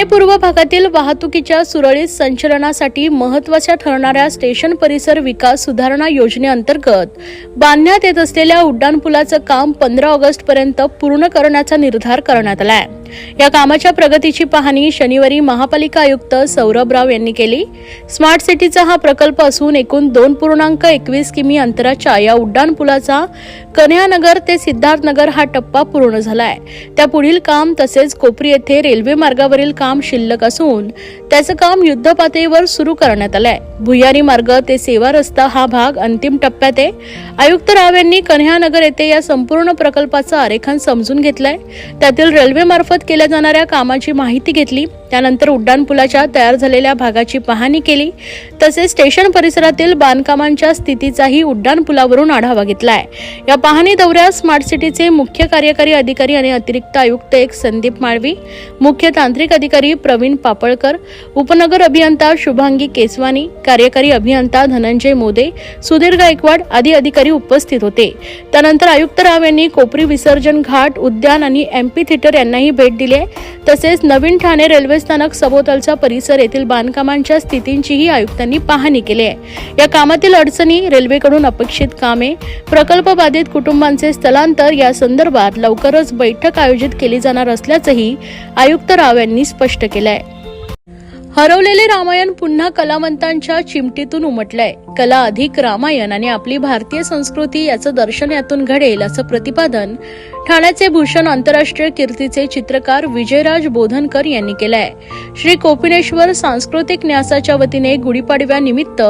पूर्व भागातील वाहतुकीच्या सुरळीत संचलनासाठी महत्त्वाच्या ठरणाऱ्या स्टेशन परिसर विकास सुधारणा योजनेअंतर्गत बांधण्यात येत असलेल्या उड्डाणपुलाचं काम पंधरा ऑगस्ट पर्यंत पूर्ण करण्याचा निर्धार करण्यात आला आहे या कामाच्या प्रगतीची पाहणी शनिवारी महापालिका आयुक्त सौरभ राव यांनी केली. स्मार्ट सिटीचा हा प्रकल्प असून एकूण दोन पूर्णांक एकवीस किमी अंतराच्या या उड्डाणपुलाचा कन्यानगर ते सिद्धार्थनगर हा टप्पा पूर्ण झालाय. त्या पुढील काम तसेच कोपरी येथे रेल्वे मार्गावरील काम काम शिल्लक असून त्याचं काम युद्ध पातळीवर सुरू करण्यात आलंय. भुयारी मार्ग ते सेवा रस्ता हा भाग अंतिम टप्प्यात आहे. आयुक्त राव यांनी कन्हानगर येथे या संपूर्ण प्रकल्पाचं आरेखन समजून घेतलंय. त्यातील रेल्वे मार्फत केल्या जाणाऱ्या कामाची माहिती घेतली. त्यानंतर उड्डाणपुलाच्या तयार झालेल्या भागाची पाहणी केली. तसेच स्टेशन परिसरातील बांधकामांच्या स्थितीचाही उड्डाणपुलावरून आढावा घेतलाय. या पाहणी दौऱ्यात स्मार्ट सिटीचे मुख्य कार्यकारी अधिकारी आणि अतिरिक्त आयुक्त एक संदीप माळवी मुख्य तांत्रिक अधिकारी प्रवीण पापळकर उपनगर अभियंता शुभांगी केसवानी कार्यकारी अभियंता धनंजय मोदे सुधीर गायकवाड आदी अधिकारी उपस्थित होते. त्यानंतर आयुक्त राव यांनी कोपरी विसर्जन घाट उद्यान आणि एमपी थिएटर यांनाही भेट दिली तसेच नवीन ठाणे रेल्वे स्थानक सभोवतालचा परिसर येथील बांधकामांच्या स्थितींचीही आयुक्तांनी पाहणी केली आहे. या कामातील अडचणी रेल्वेकडून अपेक्षित कामे प्रकल्प बाधित कुटुंबांचे स्थलांतर या संदर्भात लवकरच बैठक आयोजित केली जाणार असल्याचंही आयुक्त राव यांनी स्पष्ट केलं आहे हरवलेले रामायण पुन्हा कलावंतांच्या चिमटीतून उमटलंय. कला अधिक रामायण आणि आपली भारतीय संस्कृती याचं दर्शन यातून घडेल असं प्रतिपादन ठाण्याचे भूषण आंतरराष्ट्रीय कीर्तीचे चित्रकार विजयराज बोधनकर यांनी केलंय. श्री कोपिनेश्वर सांस्कृतिक न्यासाच्या वतीने गुढीपाडव्यानिमित्त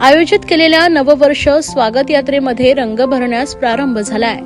आयोजित केलेल्या नववर्ष स्वागत यात्रेमध्ये रंग भरण्यास प्रारंभ झालाय.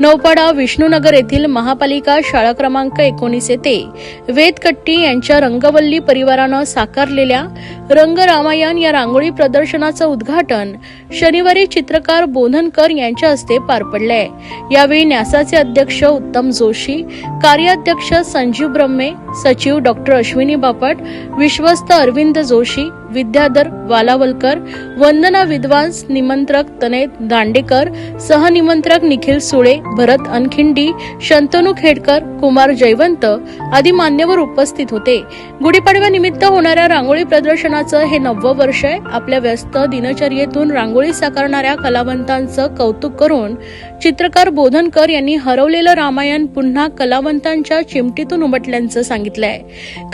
नौपाडा विष्णुनगर येथील महापालिका शाळा क्रमांक एकोणीस येथे वेदकट्टी यांच्या रंगवल्ली परिवारानं साकारलेल्या रंग रामायण या रांगोळी प्रदर्शनाचं उद्घाटन शनिवारी चित्रकार बोधनकर यांच्या हस्ते पार पडलंय. यावेळी न्यासाचे अध्यक्ष उत्तम जोशी कार्याध्यक्ष संजीव ब्रह्मे सचिव डॉक्टर अश्विनी बापट विश्वस्त अरविंद जोशी विद्याधर वालावलकर वंदना विद्वांस निमंत्रक तनय दांडेकर सहनिमंत्रक निखिल सुळे भरत अनखिंडी शंतनू खेडकर कुमार जयवंत आदी मान्यवर उपस्थित होते. गुढीपाडव्यानिमित्त होणाऱ्या रांगोळी प्रदर्शनाचं हे नववं वर्ष आहे. आपल्या व्यस्त दिनचर्येतून रांगोळी साकारणाऱ्या कलावंतांचं कौतुक करून चित्रकार बोधनकर यांनी हरवलेलं रामायण पुन्हा कलावंतांच्या चिमटीतून उमटल्याचं सांगितलंय.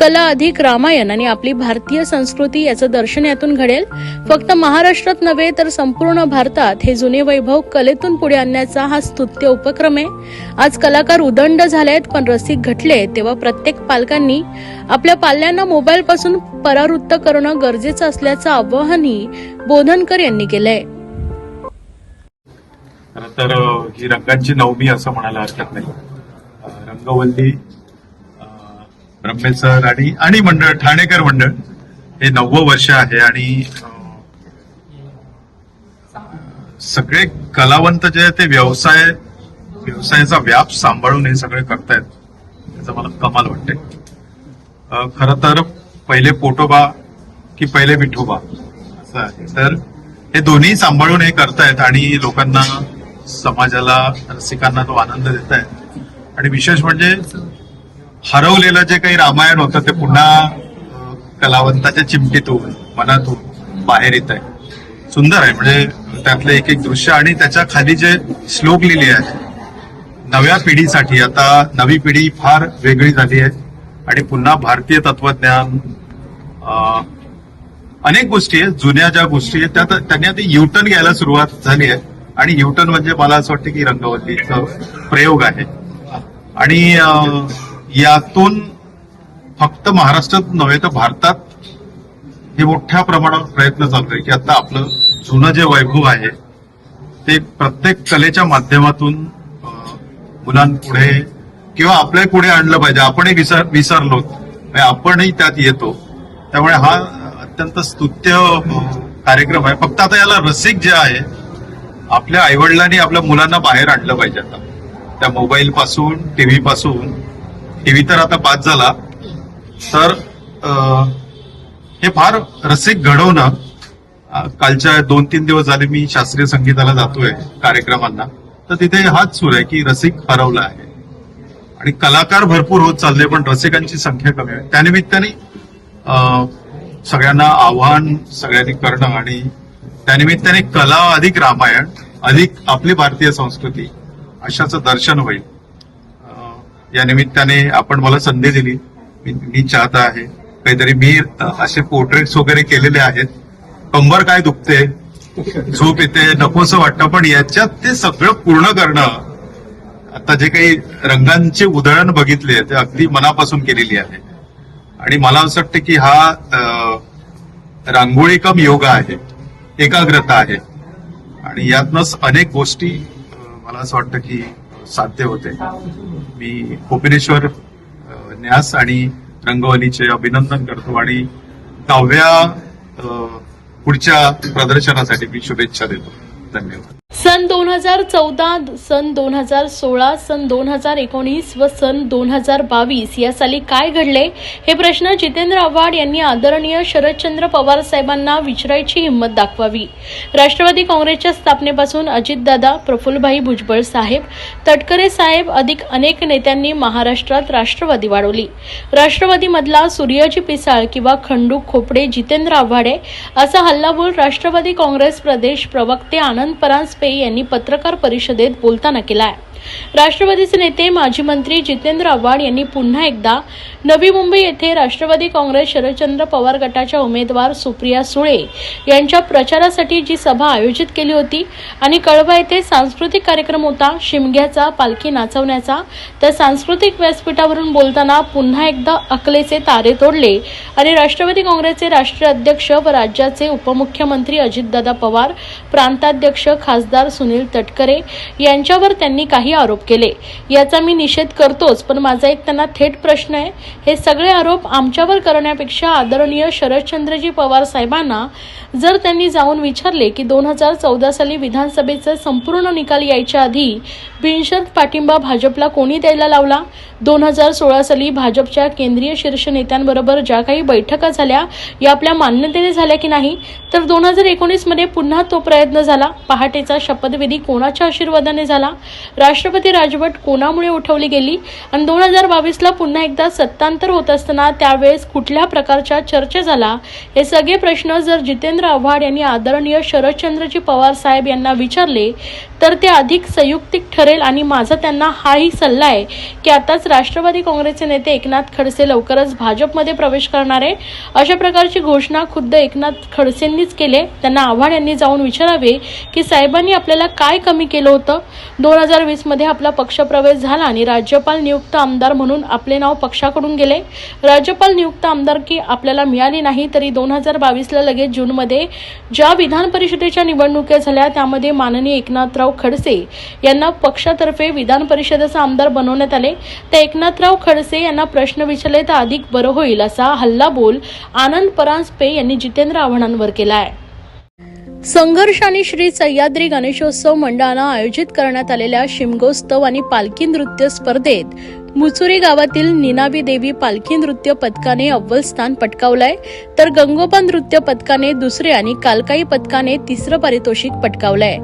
कला अधिक रामायण आणि आपली भारतीय संस्कृती याचं दर्शन यातून घडेल. फक्त महाराष्ट्रात नव्हे तर संपूर्ण भारतात हे जुने वैभव कलेतून पुढे आणण्याचा हा स्तुत्य उपक्रम आहे. आज कलाकार उदंड झालेत पण रसिक घटले तेव्हा प्रत्येक पालकांनी आपल्या पाल्यांना मोबाईल पासून परावृत्त करणं गरजेचं असल्याचं आवाहनही बोधनकर यांनी केलंय. तर ही रंगांची नवमी असं म्हणायला हरकत नाही. रंगवल्ली ब्रह्मेसर आणि आणि मंडळ ठाणेकर मंडळ हे नव्वद वर्ष आहे आणि सगळे कलावंत जे आहेत ते व्यवसाय व्यवसायाचा व्याप सांभाळून हे सगळे करतायत. त्याचं मला कमाल वाटते खर खरं तर पहिले पोटोबा की पहिले विठोबा? असं आहे. तर हे दोन्ही सांभाळून हे करतायत आणि लोकांना समाजाला रसिकांना तो आनंद देत आहेत आणि विशेष म्हणजे हरवलेलं जे काही रामायण होतं ते पुन्हा कलावंताच्या चिमटीतून मनातून बाहेर येत आहे. सुंदर आहे म्हणजे त्यातलं एक एक दृश्य आणि त्याच्याखाली जे श्लोक लिहिले आहेत नव्या पिढीसाठी आता नवी पिढी फार वेगळी झाली आहे. आणि पुन्हा भारतीय तत्वज्ञान अनेक गोष्टी आहेत जुन्या ज्या गोष्टी आहेत त्यात त्यांनी आता युटर्न घ्यायला सुरुवात झाली आहे. आणि युटर्न म्हणजे मला असं वाटतं की रंगवल्लीचा प्रयोग आहे. आणि यातून फक्त महाराष्ट्रात नव्हे तर भारतात हे मोठ्या प्रमाणावर प्रयत्न चालू आहे की आता आपलं जुनं जे वैभव आहे ते प्रत्येक कलेच्या माध्यमातून मुलांपुढे किंवा आपल्या पुढे आणलं पाहिजे. आपणही विसर विसरलो म्हणजे आपणही त्यात येतो. त्यामुळे हा अत्यंत स्तुत्य कार्यक्रम आहे. फक्त आता याला रसिक जे आहे आपल्या आईवडिलांनी आपल्या मुलांना बाहेर आणलं पाहिजे आता. त्या मोबाईल पासून टीव्ही पासून टीव्ही तर आता बाद झाला. तर हे फार रसिक घडवणं कालच्या दोन तीन दिवस झाले मी शास्त्रीय संगीताला जातोय कार्यक्रमांना. तर तिथे हाच सूर आहे की रसिक हरवला आहे. आणि कलाकार भरपूर होत चालले पण रसिकांची संख्या कमी आहे. त्यानिमित्ताने सगळ्यांना आव्हान सगळ्यांनी करणं आणि त्यानिमित्ताने कला अधिक रामायण अधिक आपली भारतीय संस्कृती अशाचं दर्शन होईल. या निमित्ताने आपण मला संधी दिली. मी चाहता आहे. काहीतरी मी असे पोर्ट्रेट्स वगैरे केलेले आहेत. कंबर काय दुखते? झोप येते नकोसं वाटतं पण याच्यात ते सगळं पूर्ण करणं. आता जे काही रंगांचे उधळण बघितले ते अगदी मनापासून केलेली आहे. आणि मला असं वाटतं की हा रांगोळी कम योगा आहे. एकाग्रता आहे. आणि यातनंच अनेक गोष्टी मला असं वाटतं की साध्य होते. मी कोपिनेश्वर न्यास आणि रंगवलीचे अभिनंदन करतो आणि दहाव्या पुढच्या प्रदर्शनासाठी मी शुभेच्छा देतो. धन्यवाद. सन दोन हजार चौदा सन दोन हजार सोळा सन दोन हजार एकोणीस व सन दोन हजार बावीस या साली काय घडले? हे प्रश्न जितेंद्र आव्हाड यांनी आदरणीय शरदचंद्र पवार साहेबांना विचारायची हिंमत दाखवावी. राष्ट्रवादी काँग्रेसच्या स्थापनेपासून अजितदादा प्रफुल्लभाई भुजबळ साहेब तटकरे साहेब अधिक अनेक नेत्यांनी महाराष्ट्रात राष्ट्रवादी वाढवली. राष्ट्रवादीमधला सूर्याजी पिसाळ किंवा खंडू खोपडे जितेंद्र आव्हाडे असा हल्लाबोल राष्ट्रवादी काँग्रेस प्रदेश प्रवक्ते आनंद वाजपेयी यांनी पत्रकार परिषदेत बोलताना केला आहे राष्ट्रवादीचे नेते माजी मंत्री जितेंद्र आव्हाड यांनी पुन्हा एकदा नवी मुंबई येथे राष्ट्रवादी काँग्रेस शरदचंद्र पवार गटाच्या उमेदवार सुप्रिया सुळे यांच्या प्रचारासाठी जी सभा आयोजित केली होती आणि कळवा येथे सांस्कृतिक कार्यक्रम होता शिमग्याचा पालखी नाचवण्याचा त्या सांस्कृतिक व्यासपीठावरून बोलताना पुन्हा एकदा अकलेचे तारे तोडले आणि राष्ट्रवादी काँग्रेसचे राष्ट्रीय अध्यक्ष व राज्याचे उपमुख्यमंत्री अजितदादा पवार प्रांताध्यक्ष खासदार सुनील तटकरे यांच्यावर त्यांनी काही आरोप केले. याचा मी निषेध करतोच पण माझा एक त्यांना थेट प्रश्न आहे हे सगळे आरोप आमच्यावर करण्यापेक्षा आदरणीय शरदचंद्रजी पवार साहेबांना जर त्यांनी जाऊन विचारले की दोन हजार चौदा साली विधानसभेचे संपूर्ण निकाल यायच्या आधी बिनशर्त पाठिंबा भाजपला कोणी द्यायला लावला? दोन हजार सोळा साली भाजपच्या केंद्रीय शीर्ष नेत्यांबरोबर ज्या काही बैठका झाल्या या आपल्या मान्यतेने झाल्या की नाही? तर दोन हजार एकोणीसमध्ये पुन्हा तो प्रयत्न झाला. पहाटेचा शपथविधी कोणाच्या आशीर्वादाने झाला? राष्ट्रपती राजवट कोणामुळे उठवली गेली? आणि दोन हजार बावीसला पुन्हा एकदा सत्ता सत्तांतर होत असताना त्यावेळेस कुठल्या प्रकारच्या चर्चा झाला? हे सगळे प्रश्न जर जितेंद्र आव्हाड यांनी आदरणीय शरदचंद्रजी पवार साहेब यांना विचारले तर ते अधिक संयुक्तिक ठरेल आणि माझा त्यांना हाही सल्ला आहे की आताच राष्ट्रवादी काँग्रेसचे नेते एकनाथ खडसे लवकरच भाजपमध्ये प्रवेश करणार आहे अशा प्रकारची घोषणा खुद्द एकनाथ खडसेंनीच केले. त्यांना आव्हाड यांनी जाऊन विचारावे की साहेबांनी आपल्याला काय कमी केलं होतं? दोन हजार वीसमध्ये आपला पक्षप्रवेश झाला आणि राज्यपाल नियुक्त आमदार म्हणून आपले नाव पक्षाकडून गेले. राज्यपाल नियुक्त आमदारकी आपल्याला मिळाली नाही तरी दोन हजार बावीसला लगेच जूनमध्ये ज्या विधान परिषदेच्या निवडणुका झाल्या त्यामध्ये माननीय एकनाथराव खडसे यांना पक्षातर्फे विधान परिषदेचा आमदार बनवण्यात आले. त्या एकनाथराव खडसे यांना प्रश्न विचारले तर अधिक बरं होईल असा हल्लाबोल आनंद परांजपे यांनी जितेंद्र आव्हाडांवर केला आहे संघर्ष आणि श्री सह्याद्री गणेशोत्सव मंडळानं आयोजित करण्यात आलेल्या शिमगोत्सव आणि पालखी नृत्य स्पर्धेत मुचुरी गावातील निनावी देवी पालखी नृत्य पथकाने अव्वल स्थान पटकावलंय. तर गंगोबा नृत्य पथकाने दुसरे आणि कालकाई पथकाने तिसरं पारितोषिक पटकावलंय.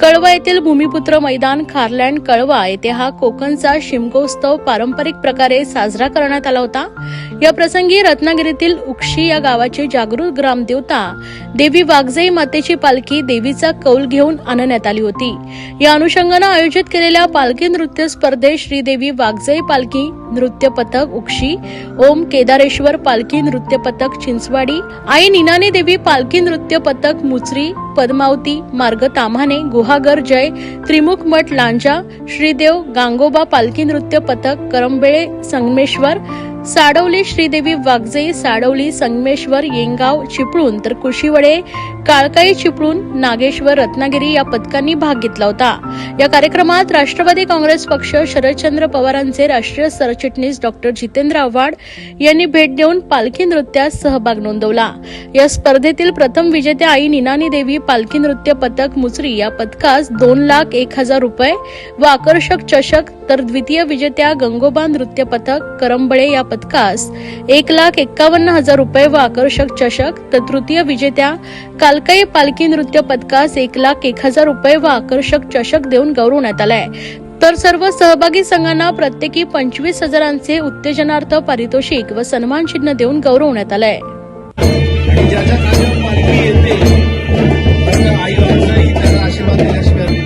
कळवा येथील भूमिपुत्र मैदान खारलँड कळवा येथे हा कोकणचा शिमगोत्सव पारंपरिक प्रकारे साजरा करण्यात आला होता. या प्रसंगी रत्नागिरीतील उक्षी या गावाची जागृत ग्रामदेवता देवी वाघजाई मातेची पालखी देवीचा कौल घेऊन आणण्यात आली होती. या अनुषंगानं आयोजित केलेल्या पालखी नृत्य स्पर्धेत श्रीदेवी वाघजाई पालखी नृत्य पथक उक्षी ओम केदारेश्वर पालखी नृत्य पथक चिंचवाडी आई निनाने देवी पालखी नृत्य पथक मुचरी पद्मावती मार्ग ताम्हाणे गुहागर जय त्रिमुख मठ लांजा श्रीदेव गांगोबा पालखी नृत्य पथक करंबेळे संगमेश्वर साडवली श्रीदेवी वागजे साडवली संगमेश्वर येंगाव चिपळूण तर कुशीवडे काळकाई चिपळूण नागेश्वर रत्नागिरी या पथकांनी भाग घेतला होता. या कार्यक्रमात राष्ट्रवादी काँग्रेस पक्ष शरदचंद्र पवारांचे राष्ट्रीय सरचिटणीस डॉक्टर जितेंद्र आव्हाड यांनी भेट देऊन पालखी नृत्यात सहभाग नोंदवला. या स्पर्धेतील प्रथम विजेत्या आई निनानी देवी पालखी नृत्य पथक मुचरी या पथकास दोन लाख एक हजार रुपये व आकर्षक चषक तर द्वितीय विजेत्या गंगोबा नृत्य पथक करंबळे या पथकास एक लाख एक्कावन्न हजार रुपये व आकर्षक चषक तर तृतीय विजेत्या काल पालकाई पालखी नृत्य पथकास एक लाख एक हजार रुपये व आकर्षक चषक देऊन गौरवण्यात आलाय. तर सर्व सहभागी संघांना प्रत्येकी पंचवीस हजारांचे उत्तेजनार्थ पारितोषिक व सन्मान चिन्ह देऊन गौरवण्यात आलंय. आणि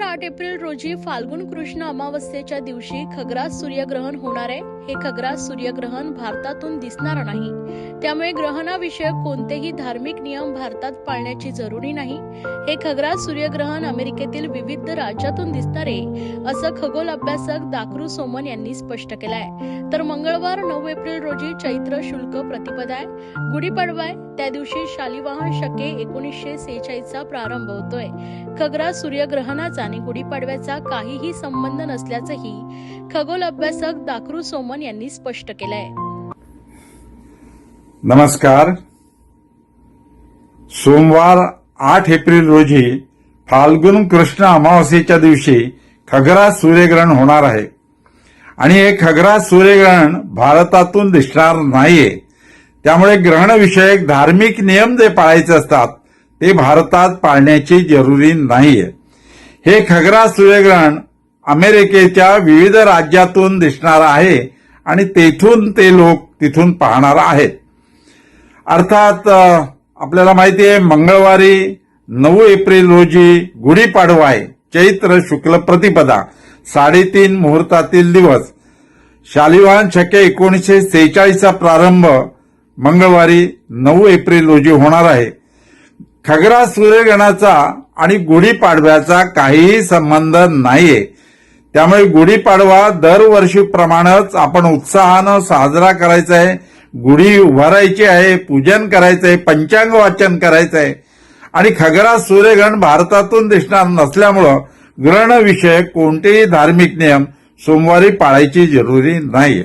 सोमवार आठ एप्रिल रोजी फाल्गुन कृष्ण अमावस्येच्या दिवशी खग्रास सूर्यग्रहण होणार आहे. हे खग्रास सूर्यग्रहण भारतातून दिसणार नाही. त्यामुळे ग्रहणाविषयक कोणतेही धार्मिक नियम भारतात पाळण्याची जरुरी नाही. हे खग्रास सूर्यग्रहण अमेरिकेतील विविध राज्यातून दिसणार आहे असं खगोल अभ्यासक दाकरू सोमन यांनी स्पष्ट केलंय. तर मंगळवार नऊ एप्रिल रोजी चैत्र शुल्क प्रतिपदा आहे. गुढीपाडवा आहे. त्या दिवशी शालिवाहन शके एकोणीसशे सेहेचाळीसचा प्रारंभ होतोय. खग्रास सूर्यग्रहणाचा आणि गुढीपाडव्याचा काहीही संबंध नसल्याचंही खगोल अभ्यासक दाकरू सोमन यांनी स्पष्ट केलंय. नमस्कार. सोमवार आठ एप्रिल रोजी फाल्गुन कृष्ण अमावस्येच्या दिवशी खगरा सूर्यग्रहण होणार आहे. आणि हे खगरा सूर्यग्रहण भारतातून दिसणार नाहीये. त्यामुळे ग्रहणविषयक धार्मिक नियम जे पाळायचे असतात ते भारतात पाळण्याची जरुरी नाहीये. हे खगरा सूर्यग्रहण अमेरिकेच्या विविध राज्यातून दिसणार आहे आणि तेथून ते लोक तिथून पाहणार आहेत. अर्थात आपल्याला माहिती आहे मंगळवारी नऊ एप्रिल रोजी गुढीपाडवा आहे चैत्र शुक्ल प्रतिपदा साडेतीन मुहूर्तातील दिवस. शालिवाहन शके एकोणीसशे सेहेचाळीसचा प्रारंभ मंगळवारी नऊ एप्रिल रोजी होणार आहे. खगरा सूर्यग्रहणाचा आणि गुढीपाडव्याचा काहीही संबंध नाहीये. त्यामुळे गुढीपाडवा दरवर्षीप्रमाणेच आपण उत्साहानं साजरा करायचा आहे गुढी उभारायची आहे पूजन करायचं आहे पंचांग वाचन करायचं आहे आणि खगरा सूर्यग्रहण भारतातून दिसणार नसल्यामुळं ग्रहणविषयक कोणतेही धार्मिक नियम सोमवारी पाळायची जरुरी नाहीये.